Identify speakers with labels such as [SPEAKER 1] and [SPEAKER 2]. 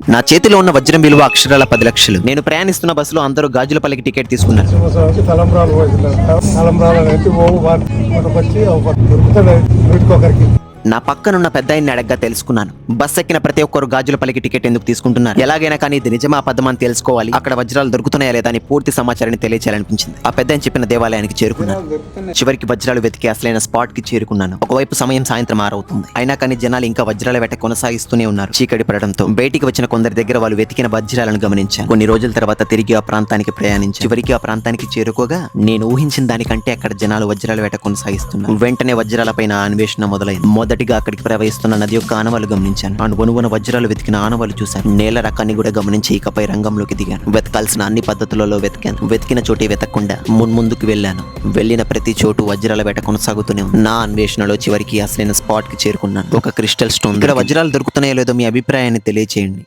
[SPEAKER 1] నా చేతిలో ఉన్న వజ్రం విలువ అక్షరాల పది లక్షలు. నేను ప్రయాణిస్తున్న బస్సులో అందరూ గాజులపల్లికి టికెట్ తీసుకున్నారు.
[SPEAKER 2] సంవత్సరానికి తలంబ్రాలు తలంబ్రాలు వచ్చి వీటికొకరికి.
[SPEAKER 1] నా పక్కనున్న పెద్ద ఆయన్ని అడగ్గా తెలుసుకున్నాను. బస్ ఎక్కిన ప్రతి ఒక్కరు గాజుల పలికి టికెట్ ఎందుకు తీసుకుంటున్నారు? ఎలాగైనా కానీ ఇది నిజమా అబద్ధమా అని తెలుసుకోవాలి. అక్కడ వజ్రాలు దొరుకుతున్నాయా లేదా అని పూర్తి సమాచారాన్ని తెలియచేయాలనిపించింది. ఆ పెద్ద చెప్పిన దేవాలయానికి చేరుకున్నాను. చివరికి వజ్రాలు వెతికి అసలైన స్పాట్కి చేరుకున్నాను. ఒకవైపు సమయం సాయంత్రం ఆరవుతుంది. అయినా కానీ జనాలు ఇంకా వజ్రాల వేట కొనసాగిస్తూనే ఉన్నారు. చీకటి పడడంతో బయటికి వచ్చిన కొందరి దగ్గర వాళ్ళు వెతికిన వజ్రాలను గమనించాను. కొన్ని రోజుల తర్వాత తిరిగి ఆ ప్రాంతానికి ప్రయాణించి చివరికి ఆ ప్రాంతానికి చేరుకోగా నేను ఊహించిన దానికంటే అక్కడ జనాలు వజ్రాల వేట కొనసాగిస్తున్నారు. వెంటనే వజ్రాలపైన అన్వేషణ మొదలైంది. మొదటిగా అక్కడికి ప్రవహిస్తున్న నది యొక్క ఆనవాలు గమనించాను. అనుగుణువున వజ్రాలు వెతికిన ఆనవాలు చూశాను. నేల రకాన్ని కూడా గమనించి ఇకపై రంగంలోకి దిగాను. వెతకాల్సిన అన్ని పద్ధతులలో వెతికాను. వెతికిన చోటే వెతకకుండా మున్ముందుకు వెళ్ళాను. వెళ్ళిన ప్రతి చోటు వజ్రాల వేట కొనసాగుతూనే నా అన్వేషణలో చివరికి అసలైన స్పాట్కి చేరుకున్నాను. ఒక క్రిస్టల్ స్టోన్ ఇక్కడ వజ్రాలు దొరుకుతున్నాయో లేదో మీ అభిప్రాయాన్ని తెలియచేయండి.